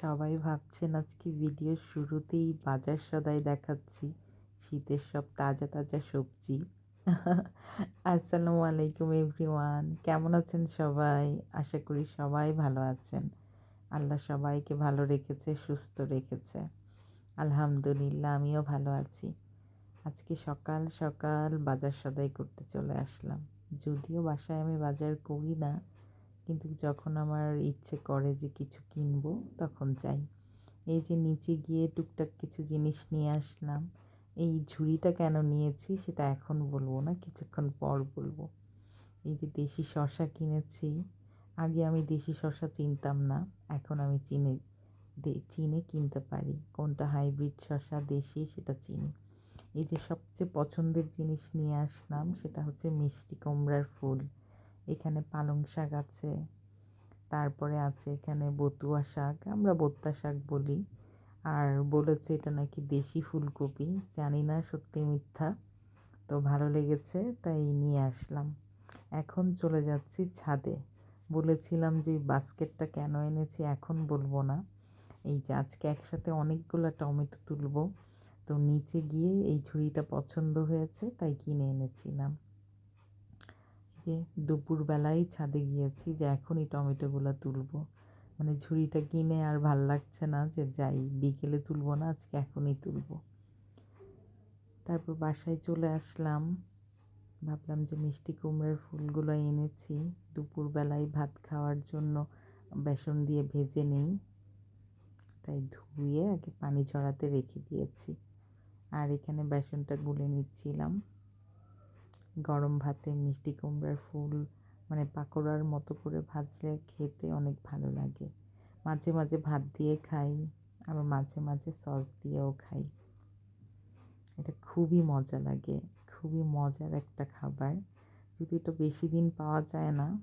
সবাই ভাবছেন আজকে ভিডিওর শুরুতেই বাজার সদাই দেখাচ্ছি। শীতের সব তাজা তাজা সবজি। আসসালামু আলাইকুম এভরিওয়ান কেমন আছেন সবাই? আশা করি সবাই ভালো আছেন। আল্লাহ সবাইকে ভালো রেখেছে, সুস্থ রেখেছে। আলহামদুলিল্লাহ, আমিও ভালো আছি। আজকে সকাল সকাল বাজার সদাই করতে চলে আসলাম। যদিও বাসায় আমি বাজার করি না কিন্তু যখন আমার ইচ্ছে করে যে কিছু কিনবো, তখন চাই এই যে নিচে গিয়ে টুকটাক কিছু জিনিস নিয়ে আসলাম, এই ঝুড়িটা কেন নিয়েছি সেটা এখন বলব না, কিছুক্ষণ পর বলব। এই যে দেশি শশা কিনেছি, আগে আমি দেশি শশা চিনতাম না, এখন আমি চিনে চিনে কিনতে পারি। কোনটা হাইব্রিড শশা দেশি সেটা চিনি। এই যে সবচেয়ে পছন্দের জিনিস নিয়ে আসলাম সেটা হচ্ছে মিষ্টি কুমড়ার ফুল। এখানে পালং শাক আছে, তারপরে আছে এখানে বতুয়া শাক, আমরা বত্তা শাক বলি। আর বলেছে এটা নাকি দেশি ফুলকপি, জানি না, সত্যি মিথ্যা, তো ভালো লেগেছে, তাই নিয়ে আসলাম। এখন চলে যাচ্ছি ছাদে। বলেছিলাম যে বাস্কেটটা কেন এনেছি, এখন বলব না। এই যে আজকে একসাথে অনেকগুলো টমেটো তুলবো, তো নিচে গিয়ে এই ঝুড়িটা পছন্দ হয়েছে, তাই কিনে এনেছিলাম। যে দুপুরবেলায় ছাদে গিয়েছি যে এখনই টমেটোগুলো তুলবো। মানে ঝুড়িটা কিনে আর ভালো লাগছে না যে যাই, বিকেলে তুলবো না, আজকে এখনই তুলবো। তারপর বাসায় চলে আসলাম। ভাবলাম যে মিষ্টি কুমড়ার ফুলগুলো এনেছি। দুপুরবেলায় ভাত খাওয়ার জন্য বেসন দিয়ে ভেজে নেই। তাই ধুয়ে আগে পানি ঝরাতে রেখে দিয়েছি। আর এখানে বেসনটা গুলে নিচ্ছিলাম। গরম ভাতে মিষ্টি কুমড়ার ফুল মানে পাকোড়ার মতো করে ভাজলে খেতে অনেক ভালো লাগে। মাঝে মাঝে ভাত দিয়ে খাই, আবার মাঝে মাঝে সস দিয়েও খাই। এটা খুবই মজা লাগে, খুবই মজার একটা খাবার। যদি এটা বেশি দিন পাওয়া যায় না,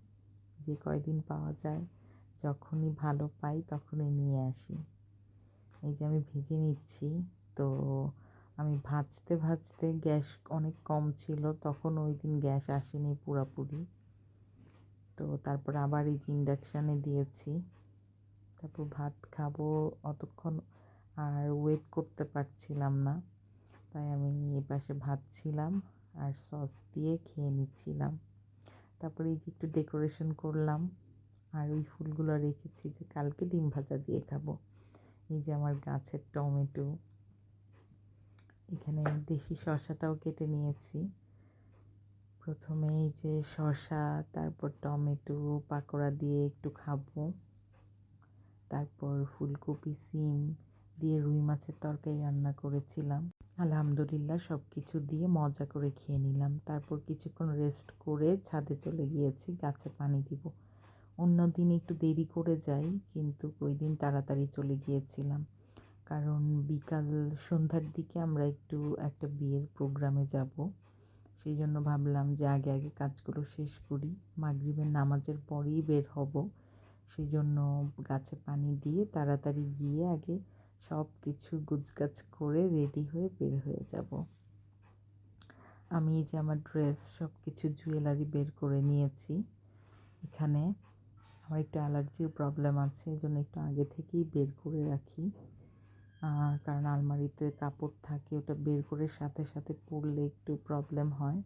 যে কয়দিন পাওয়া যায়, যখনই ভালো পাই তখনই নিয়ে আসি। এই যে আমি ভেজে নিচ্ছি, তো আমি ভাজতে ভাজতে গ্যাস অনেক কম ছিল। তখন ওই দিন গ্যাস আসেনি পুরোপুরি। তো তারপর আবার এই যে ইন্ডাকশানে দিয়েছি। তারপর ভাত খাব অতক্ষণ আর ওয়েট করতে পারছিলাম না। তাই আমি এ পাশে ভাত ছিলাম আর সস দিয়ে খেয়ে নিচ্ছিলাম। তারপরে এই যে একটু ডেকোরেশন করলাম আর ওই ফুলগুলো রেখেছি যে কালকে ডিম ভাজা দিয়ে খাব। এই যে আমার গাছের টমেটো। এখানে দেশি শসাটাও কেটে নিয়েছি। প্রথমে এই যে শসা তারপর টমেটো, পাকোড়া দিয়ে একটু খাব। তারপর ফুলকপি, সিম দিয়ে রুই মাছের তরকারি রান্না করেছিলাম। আলহামদুলিল্লাহ সব কিছু দিয়ে মজা করে খেয়ে নিলাম। তারপর কিছুক্ষণ রেস্ট করে ছাদে চলে গিয়েছি, গাছে পানি দিব। অন্য দিন একটু দেরি করে যাই, কিন্তু ওই দিন তাড়াতাড়ি চলে গিয়েছিলাম। কারণ বিকাল সন্ধ্যার দিকে আমরা একটু একটা বিয়ের প্রোগ্রামে যাব। সেই জন্য ভাবলাম যে আগে আগে কাজগুলো শেষ করি। মাগরিবের নামাজের পরেই বের হব। সেই জন্য গাছে পানি দিয়ে তাড়াতাড়ি গিয়ে আগে সব কিছু গুজগাছ করে রেডি হয়ে বের হয়ে যাব। আমি যে আমার ড্রেস সব কিছু জুয়েলারি বের করে নিয়েছি। এখানে আমার একটু অ্যালার্জির প্রবলেম আছে এই জন্য একটু আগে থেকেই বের করে রাখি। কারণ আলমারিতে কাপড় থাকে, ওটা বের করে সাথে সাথে পরলে একটু প্রবলেম হয়।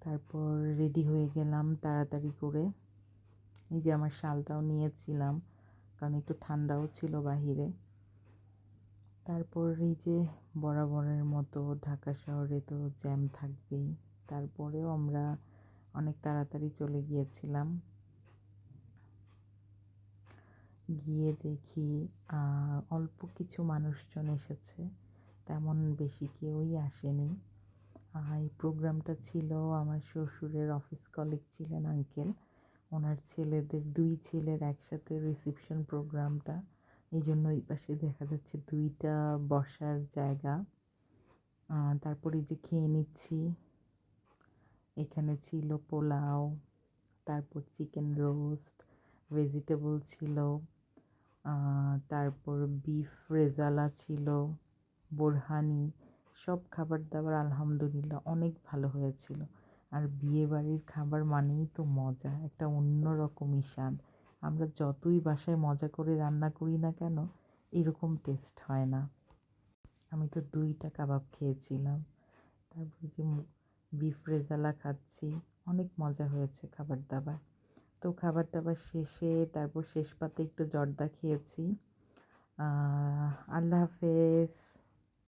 তারপর রেডি হয়ে গেলাম তাড়াতাড়ি করে। এই যে আমার শালটাও নিয়েছিলাম, কারণ একটু ঠান্ডাও ছিল বাহিরে। তারপর এই যে বরাবরের মতো ঢাকা শহরে তো জ্যাম থাকবেই। তারপরেও আমরা অনেক তাড়াতাড়ি চলে গিয়েছিলাম। গিয়ে দেখি অল্প কিছু মানুষজন এসেছে। তেমন বেশি কেউই আসেনি। এই প্রোগ্রামটা ছিল আমার শ্বশুরের অফিস কলিগ ছিলেন আঙ্কেল ওনার ছেলেদের, দুই ছেলের একসাথে রিসিপশন প্রোগ্রামটা। এই জন্য এই পাশে দেখা যাচ্ছে দুইটা বসার জায়গা। তারপরে যে খেয়ে নিচ্ছি। এখানে ছিল পোলাও, তারপর চিকেন রোস্ট ভেজিটেবল ছিল। তারপর বিফ রেজালা ছিল, বোরহানি, সব খাবার দাবার আলহামদুলিল্লাহ অনেক ভালো হয়েছিল। আর বিয়েবাড়ির খাবার মানেই তো মজা, একটা অন্য রকমই স্বাদ আমরা যতই বাসায় মজা করে রান্না করি না কেন, এরকম টেস্ট হয় না। আমি তো দুইটা কাবাব খেয়েছিলাম। তারপর যে বিফ রেজালা খাচ্ছি, অনেক মজা হয়েছে খাবার দাবার তো খাবার দাবার শেষে তারপর শেষ পাতে একটু জর্দা খেয়েছি। আল্লাহ হাফেজ।